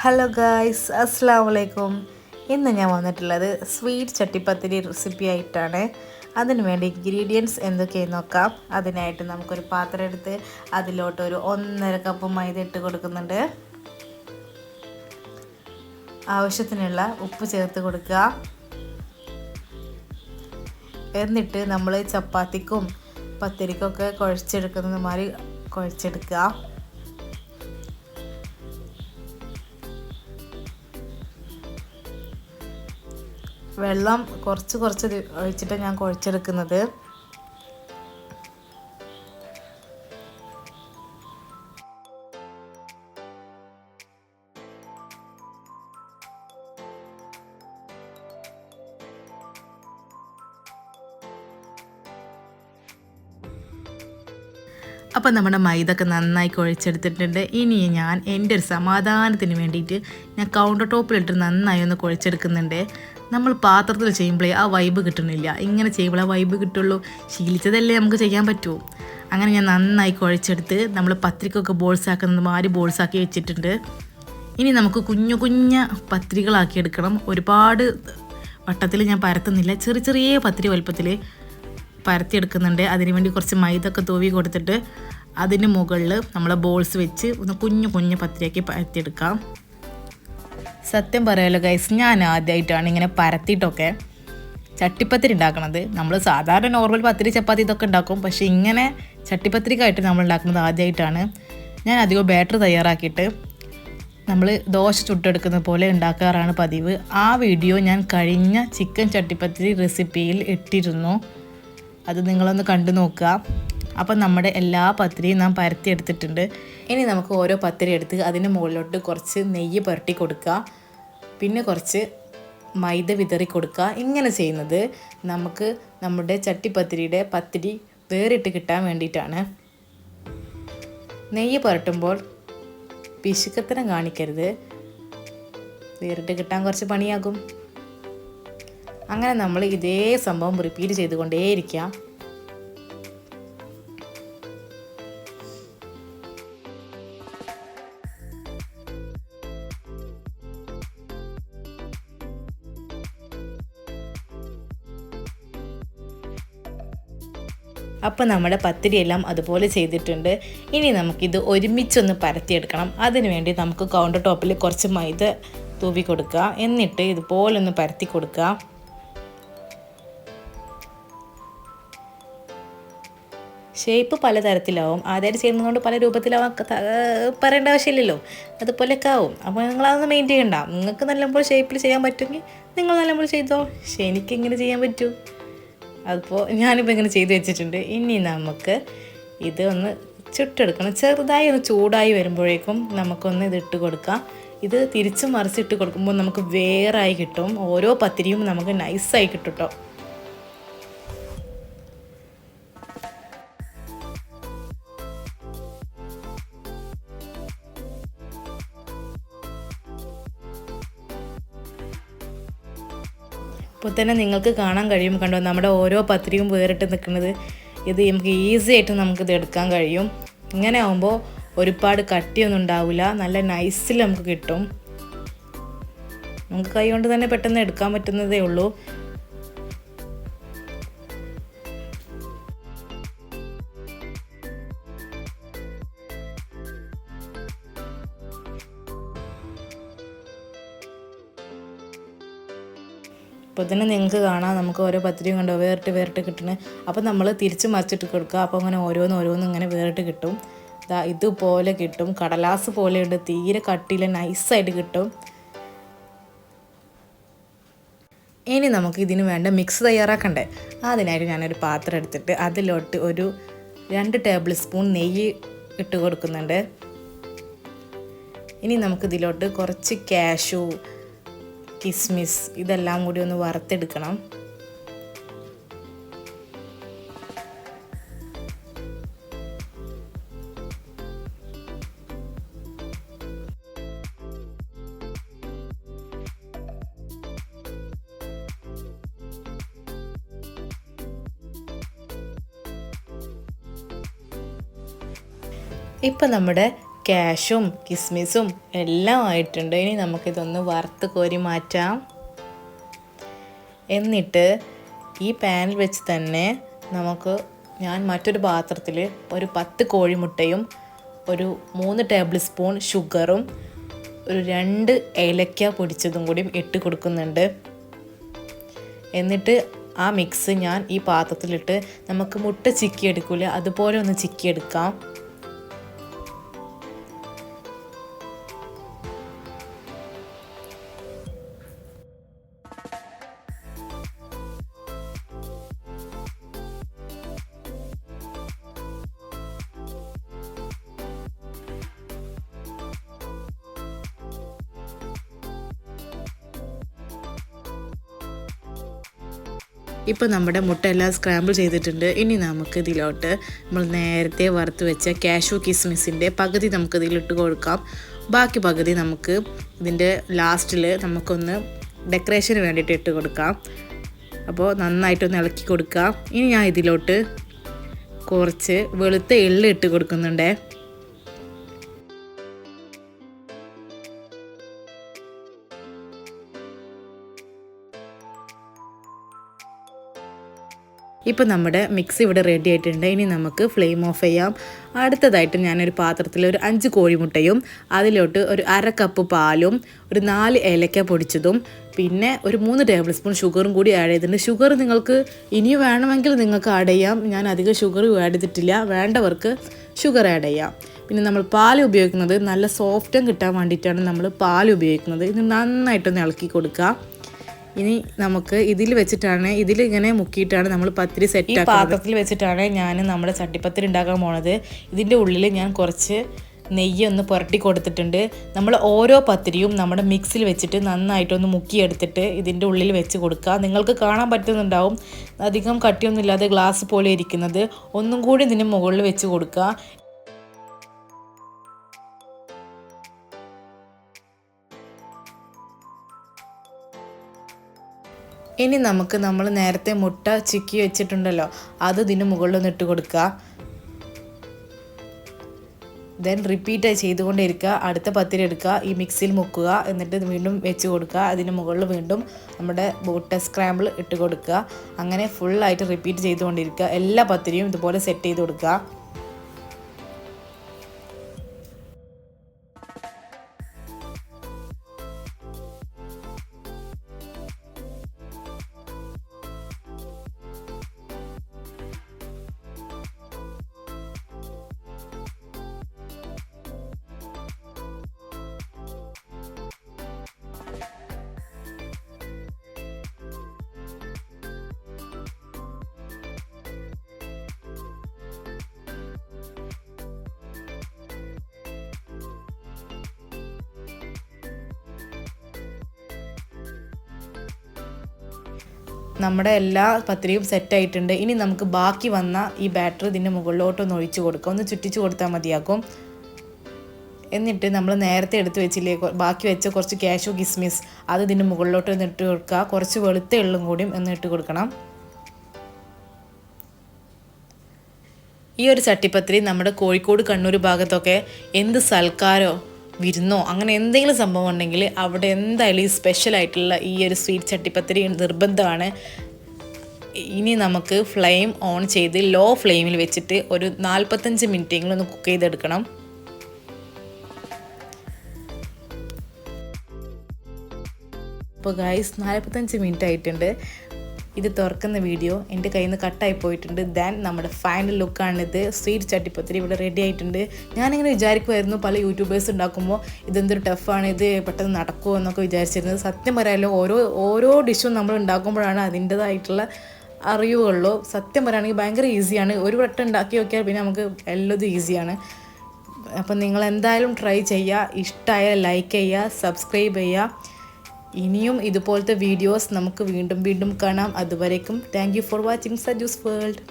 Hello guys അസ്സാം വലൈക്കും ഇന്ന് ഞാൻ വന്നിട്ടുള്ളത് സ്വീറ്റ് ചട്ടിപ്പത്തിരി റെസിപ്പി ആയിട്ടാണ്. അതിന് വേണ്ടി ഇൻഗ്രീഡിയൻസ് എന്തൊക്കെയെന്ന് നോക്കാം. അതിനായിട്ട് നമുക്കൊരു പാത്രം എടുത്ത് അതിലോട്ട് ഒരു ഒന്നര കപ്പ് മൈദ ഇട്ട് കൊടുക്കുന്നുണ്ട്. ആവശ്യത്തിനുള്ള ഉപ്പ് ചേർത്ത് കൊടുക്കുക. എന്നിട്ട് നമ്മൾ ചപ്പാത്തിക്കും പത്തിരിക്കൊക്കെ കുഴച്ചെടുക്കുന്നത് മാതിരി കുഴച്ചെടുക്കുക. വെള്ളം കുറച്ച് കുറച്ച് ഒഴിച്ചിട്ട് ഞാൻ കുഴച്ചെടുക്കുന്നത്. അപ്പോൾ നമ്മുടെ മൈദൊക്കെ നന്നായി കുഴച്ചെടുത്തിട്ടുണ്ട്. ഇനി ഞാൻ എന്റെ ഒരു സമാധാനത്തിന് വേണ്ടിയിട്ട് ഞാൻ കൗണ്ടർ ടോപ്പിലിട്ട് നന്നായി ഒന്ന് കുഴച്ചെടുക്കുന്നുണ്ട്. നമ്മൾ പാത്രത്തിൽ ചെയ്യുമ്പോഴേ ആ വൈബ് കിട്ടണില്ല. ഇങ്ങനെ ചെയ്യുമ്പോൾ ആ വൈബ് കിട്ടുള്ളൂ. ശീലിച്ചതല്ലേ നമുക്ക് ചെയ്യാൻ പറ്റൂ. അങ്ങനെ ഞാൻ നന്നായി കുഴച്ചെടുത്ത് നമ്മൾ പത്രിക്കൊക്കെ ബോൾസാക്കുന്നത് മാതിരി മാറി ബോൾസ് ആക്കി വെച്ചിട്ടുണ്ട്. ഇനി നമുക്ക് കുഞ്ഞു കുഞ്ഞ പത്രികളാക്കി എടുക്കണം. ഒരുപാട് വട്ടത്തിൽ ഞാൻ പരത്തുന്നില്ല. ചെറിയ ചെറിയ പത്രി വലുപ്പത്തിൽ പരത്തിയെടുക്കുന്നുണ്ട്. അതിനുവേണ്ടി കുറച്ച് മൈദൊക്കെ തൂവി കൊടുത്തിട്ട് അതിന് മുകളിൽ നമ്മൾ ബോൾസ് വെച്ച് ഒന്ന് കുഞ്ഞു കുഞ്ഞു പത്രിയാക്കി പരത്തിയെടുക്കാം. സത്യം പറയാലോ ഗൈസ് ഞാൻ ആദ്യമായിട്ടാണ് ഇങ്ങനെ പരത്തിയിട്ടൊക്കെ ചട്ടിപ്പത്തിരി ഉണ്ടാക്കണത്. നമ്മൾ സാധാരണ നോർമൽ പത്തിരി ചപ്പാത്തി ഇതൊക്കെ ഉണ്ടാക്കും. പക്ഷേ ഇങ്ങനെ ചട്ടിപ്പത്തിരിക്കായിട്ട് നമ്മൾ ഉണ്ടാക്കുന്നത് ആദ്യമായിട്ടാണ് ഞാൻ അധികം ബാറ്റർ തയ്യാറാക്കിയിട്ട് നമ്മൾ ദോശ ചുട്ടെടുക്കുന്ന പോലെ ഉണ്ടാക്കാറാണ് പതിവ്. ആ വീഡിയോ ഞാൻ കഴിഞ്ഞ ചിക്കൻ ചട്ടിപ്പത്തിരി റെസിപ്പിയിൽ ഇട്ടിരുന്നു. അത് നിങ്ങളൊന്ന് കണ്ടു നോക്കുക. അപ്പം നമ്മുടെ എല്ലാ പത്തിരിയും നാം പരത്തി എടുത്തിട്ടുണ്ട് ഇനി നമുക്ക് ഓരോ പത്തിരി എടുത്ത് അതിന് മുകളിലോട്ട് കുറച്ച് നെയ്യ് പുരട്ടി കൊടുക്കുക. പിന്നെ കുറച്ച് മൈദ വിതറി കൊടുക്കുക. ഇങ്ങനെ ചെയ്യുന്നത് നമുക്ക് നമ്മുടെ ചട്ടിപ്പത്തിരിയുടെ പത്തിരി വേറിട്ട് കിട്ടാൻ വേണ്ടിയിട്ടാണ്. നെയ്യ് പുരട്ടുമ്പോൾ പിശുക്കത്തരം കാണിക്കരുത്. വേറിട്ട് കിട്ടാൻ കുറച്ച് പണിയാകും. അങ്ങനെ നമ്മൾ ഇതേ സംഭവം റിപ്പീറ്റ് ചെയ്തുകൊണ്ടേയിരിക്കാം. അപ്പം നമ്മുടെ പത്തിരിയെല്ലാം അതുപോലെ ചെയ്തിട്ടുണ്ട്. ഇനി നമുക്കിത് ഒരുമിച്ചൊന്ന് പരത്തിയെടുക്കണം. അതിനുവേണ്ടി നമുക്ക് കൗണ്ടർ ടോപ്പിൽ കുറച്ച് മൈദ തൂവി കൊടുക്കുക. എന്നിട്ട് ഇതുപോലൊന്ന് പരത്തി കൊടുക്കുക. ഷേപ്പ് പലതരത്തിലാവും. ആദ്യമായിട്ട് ചെയ്യുന്നതുകൊണ്ട് പല രൂപത്തിലാവാൻ പറയേണ്ട ആവശ്യമില്ലല്ലോ. അതുപോലെയൊക്കെ ആവും. അപ്പോൾ നിങ്ങൾ അതൊന്ന് മെയിൻ ചെയ്യണ്ട. നിങ്ങൾക്ക് നല്ലപോലെ ഷേപ്പിൽ ചെയ്യാൻ പറ്റുമെങ്കിൽ നിങ്ങൾ നല്ലപോലെ ചെയ്തോ. പക്ഷേ എനിക്ക് ഇങ്ങനെ ചെയ്യാൻ പറ്റൂ. അപ്പോൾ ഞാനിപ്പോൾ ഇങ്ങനെ ചെയ്ത് വെച്ചിട്ടുണ്ട്. ഇനി നമുക്ക് ഇത് ഒന്ന് ചുട്ടെടുക്കണം. ചെറുതായി ഒന്ന് ചൂടായി വരുമ്പോഴേക്കും നമുക്കൊന്ന് ഇത് ഇട്ട് കൊടുക്കാം. ഇത് തിരിച്ച് മറിച്ചിട്ട് കൊടുക്കുമ്പോൾ നമുക്ക് വേറായി കിട്ടും. ഓരോ പത്തിരിയും നമുക്ക് നൈസായി കിട്ടും കേട്ടോ ഇപ്പോൾ തന്നെ നിങ്ങൾക്ക് കാണാൻ കഴിയും. കണ്ടോ നമ്മുടെ ഓരോ പത്രിയും വേറിട്ട് നിൽക്കുന്നത്. ഇത് നമുക്ക് ഈസി ആയിട്ട് നമുക്കിത് എടുക്കാൻ കഴിയും. ഇങ്ങനെ ആകുമ്പോൾ ഒരുപാട് കട്ടിയൊന്നും ഉണ്ടാവില്ല. നല്ല നൈസിൽ നമുക്ക് കിട്ടും. നമുക്ക് കൈ കൊണ്ട് തന്നെ പെട്ടെന്ന് എടുക്കാൻ പറ്റുന്നതേ ഉള്ളൂ. അപ്പോൾ തന്നെ നിങ്ങൾക്ക് കാണാം. നമുക്ക് ഓരോ പത്തിരിയും കണ്ടോ? വേറിട്ട് വേറിട്ട് കിട്ടണ. അപ്പോൾ നമ്മൾ തിരിച്ച് മറിച്ചിട്ട് കൊടുക്കുക. അപ്പോൾ അങ്ങനെ ഓരോന്ന് ഓരോന്ന് ഇങ്ങനെ വേറിട്ട് കിട്ടും. ഇതാ ഇതുപോലെ കിട്ടും. കടലാസ് പോലെയുണ്ട്. തീരെ കട്ടിയിൽ നൈസായിട്ട് കിട്ടും. ഇനി നമുക്ക് ഇതിന് വേണ്ട മിക്സ് തയ്യാറാക്കണ്ടേ? അതിനായിട്ട് ഞാനൊരു പാത്രം എടുത്തിട്ട് അതിലോട്ട് ഒരു രണ്ട് ടേബിൾ സ്പൂൺ നെയ്യ് ഇട്ട് കൊടുക്കുന്നുണ്ട്. ഇനി നമുക്കിതിലോട്ട് കുറച്ച് കാഷു കിസ്മിസ് ഇതെല്ലാം കൂടി ഒന്ന് വറുത്തെടുക്കണം. ഇപ്പം നമ്മുടെ ക്യാഷും കിസ്മിസും എല്ലാം ആയിട്ടുണ്ട്. ഇനി നമുക്കിതൊന്ന് വറുത്ത് കോരി മാറ്റാം. എന്നിട്ട് ഈ പാനിൽ വെച്ച് തന്നെ നമുക്ക് ഞാൻ മറ്റൊരു പാത്രത്തിൽ ഒരു പത്ത് കോഴിമുട്ടയും ഒരു മൂന്ന് ടേബിൾ സ്പൂൺ ഷുഗറും ഒരു രണ്ട് ഏലക്ക പൊടിച്ചതും കൂടി ഇട്ട് കൊടുക്കുന്നുണ്ട്. എന്നിട്ട് ആ മിക്സ് ഞാൻ ഈ പാത്രത്തിലിട്ട് നമുക്ക് മുട്ട ചിക്കി എടുക്കില്ല അതുപോലെ ഒന്ന് ചിക്കി എടുക്കാം ഇപ്പോൾ നമ്മുടെ മുട്ട എല്ലാം സ്ക്രാമ്പിൾ ചെയ്തിട്ടുണ്ട്. ഇനി നമുക്ക് ഇതിലോട്ട് നമ്മൾ നേരത്തെ വറുത്ത് വെച്ച കാഷു കിസ്മിസിന്റെ പകുതി നമുക്ക് ഇതിലിട്ട് കൊടുക്കാം. ബാക്കി പകുതി നമുക്ക് ഇതിന്റെ ലാസ്റ്റിൽ നമുക്കൊന്ന് ഡെക്കറേഷന് വേണ്ടിയിട്ട് ഇട്ട് കൊടുക്കാം. അപ്പോൾ നന്നായിട്ടൊന്ന് ഇളക്കി കൊടുക്കാം. ഇനി ഞാൻ ഇതിലോട്ട് കുറച്ച് വെളുത്ത എള്ള് ഇട്ട് കൊടുക്കുന്നുണ്ടേ. ഇപ്പോൾ നമ്മുടെ മിക്സ് ഇവിടെ റെഡി ആയിട്ടുണ്ട്. ഇനി നമുക്ക് ഫ്ലെയിം ഓഫ് ചെയ്യാം. അടുത്തതായിട്ട് ഞാനൊരു പാത്രത്തിൽ ഒരു അഞ്ച് കോഴിമുട്ടയും അതിലോട്ട് ഒരു അര കപ്പ് പാലും ഒരു നാല് ഏലക്ക പൊടിച്ചതും പിന്നെ ഒരു മൂന്ന് ടേബിൾ സ്പൂൺ ഷുഗറും കൂടി ആഡ് ചെയ്തിട്ടുണ്ട്. ഷുഗർ നിങ്ങൾക്ക് ഇനി വേണമെങ്കിൽ നിങ്ങൾക്ക് ആഡ് ചെയ്യാം. ഞാൻ അധികം ഷുഗർ ആഡ് ചെയ്തിട്ടില്ല. വേണ്ടവർക്ക് ഷുഗർ ആഡ് ചെയ്യാം. പിന്നെ നമ്മൾ പാൽ ഉപയോഗിക്കുന്നത് നല്ല സോഫ്റ്റും കിട്ടാൻ വേണ്ടിയിട്ടാണ് നമ്മൾ പാൽ ഉപയോഗിക്കുന്നത്. ഇത് നന്നായിട്ടൊന്ന് ഇളക്കി കൊടുക്കുക. ഇനി നമുക്ക് ഇതിൽ വെച്ചിട്ടാണ് ഇതിൽ ഇങ്ങനെ മുക്കിയിട്ടാണ് നമ്മൾ പത്തിരി സെറ്റ് ഈ പാത്രത്തിൽ വെച്ചിട്ടാണ് ഞാൻ നമ്മുടെ ചട്ടിപ്പത്തിരി ഉണ്ടാക്കാൻ പോണത്. ഇതിന്റെ ഉള്ളിൽ ഞാൻ കുറച്ച് നെയ്യ് ഒന്ന് പുരട്ടി കൊടുത്തിട്ടുണ്ട്. നമ്മൾ ഓരോ പത്തിരിയും നമ്മുടെ മിക്സിൽ വെച്ചിട്ട് നന്നായിട്ടൊന്ന് മുക്കിയെടുത്തിട്ട് ഇതിന്റെ ഉള്ളിൽ വെച്ച് കൊടുക്കുക. നിങ്ങൾക്ക് കാണാൻ പറ്റുന്നുണ്ടാവും. അധികം കട്ടിയൊന്നും ഇല്ലാതെ ഗ്ലാസ് പോലെ ഇരിക്കുന്നത്. ഒന്നും കൂടി ഇതിന് മുകളിൽ വെച്ച് കൊടുക്കുക. ഇനി നമുക്ക് നമ്മൾ നേരത്തെ മുട്ട ചിക്കി വെച്ചിട്ടുണ്ടല്ലോ അത് ഇതിന് മുകളിലൊന്ന് ഇട്ട് കൊടുക്കുക. ദെൻ റിപ്പീറ്റ് ചെയ്തുകൊണ്ടിരിക്കുക. അടുത്ത പത്തിരി എടുക്കുക. ഈ മിക്സിയിൽ മുക്കുക. എന്നിട്ട് വീണ്ടും വെച്ച് കൊടുക്കുക. അതിന് മുകളിൽ വീണ്ടും നമ്മുടെ ബോട്ട സ്ക്രാമ്പിൾ ഇട്ട് കൊടുക്കുക. അങ്ങനെ ഫുള്ളായിട്ട് റിപ്പീറ്റ് ചെയ്തുകൊണ്ടിരിക്കുക. എല്ലാ പത്തിരിയും ഇതുപോലെ സെറ്റ് ചെയ്ത് കൊടുക്കുക. നമ്മുടെ എല്ലാ പത്തിരിയും സെറ്റായിട്ടുണ്ട് ഇനി നമുക്ക് ബാക്കി വന്ന ഈ ബാറ്റർ ഇതിന്റെ മുകളിലോട്ടൊന്ന് ഒഴിച്ച് കൊടുക്കാം. ഒന്ന് ചുറ്റിച്ച് കൊടുത്താൽ മതിയാക്കും എന്നിട്ട് നമ്മൾ നേരത്തെ എടുത്ത് വെച്ചില്ലേ ബാക്കി വെച്ച കുറച്ച് കാഷു കിസ്മിസ് അത് ഇതിന്റെ മുകളിലോട്ട് ഒന്ന് ഇട്ട് കൊടുക്കുക. കുറച്ച് വെളുത്ത എള്ളും കൂടിയും ഒന്ന് ഇട്ട് കൊടുക്കണം. ഈ ഒരു ചട്ടിപ്പത്തിരി നമ്മുടെ കോഴിക്കോട് കണ്ണൂർ ഭാഗത്തൊക്കെ എന്ത് സൽക്കാരോ വിരുന്നോ അങ്ങനെ എന്തെങ്കിലും സംഭവം ഉണ്ടെങ്കിൽ അവിടെ എന്തായാലും ഈ സ്പെഷ്യൽ ആയിട്ടുള്ള ഈ ഒരു സ്വീറ്റ് ചട്ടിപ്പത്തിരി നിർബന്ധമാണ്. ഇനി നമുക്ക് ഫ്ലെയിം ഓൺ ചെയ്ത് ലോ ഫ്ലെയിമിൽ വെച്ചിട്ട് ഒരു നാൽപ്പത്തഞ്ച് മിനിറ്റെങ്കിലും ഒന്ന് കുക്ക് ചെയ്തെടുക്കണം. അപ്പോൾ ഗായ്സ് നാൽപ്പത്തഞ്ച് മിനിറ്റ് ആയിട്ടുണ്ട്. ഇത് തുറക്കുന്ന വീഡിയോ എന്റെ കയ്യിൽ നിന്ന് കട്ടായി പോയിട്ടുണ്ട്. ദാൻ നമ്മുടെ ഫൈനൽ ലുക്കാണിത് സ്വീറ്റ് ചട്ടിപ്പത്തിരി ഇവിടെ റെഡി ആയിട്ടുണ്ട്. ഞാനിങ്ങനെ വിചാരിക്കുമായിരുന്നു പല യൂട്യൂബേഴ്സ് ഉണ്ടാക്കുമ്പോൾ ഇതെന്തൊരു ടഫാണ് ഇത് പെട്ടെന്ന് നടക്കുമോ എന്നൊക്കെ വിചാരിച്ചിരുന്നത്. സത്യം പറയാമല്ലോ ഓരോ ഓരോ ഡിഷും നമ്മൾ ഉണ്ടാക്കുമ്പോഴാണ് അതിന്റെതായിട്ടുള്ള അറിയുകയുള്ളൂ സത്യം പറയുകയാണെങ്കിൽ ഭയങ്കര ഈസിയാണ് ഒരു വട്ടം ഉണ്ടാക്കി നോക്കിയാൽ പിന്നെ നമുക്ക് എല്ലതും ഈസിയാണ് അപ്പം നിങ്ങൾ എന്തായാലും ട്രൈ ചെയ്യുക. ഇഷ്ടമായ ലൈക്ക് ചെയ്യുക സബ്സ്ക്രൈബ് ചെയ്യുക. ഇനിയും ഇതുപോലത്തെ വീഡിയോസ് നമുക്ക് വീണ്ടും വീണ്ടും കാണാം. അതുവരേക്കും thank for watching Saju's world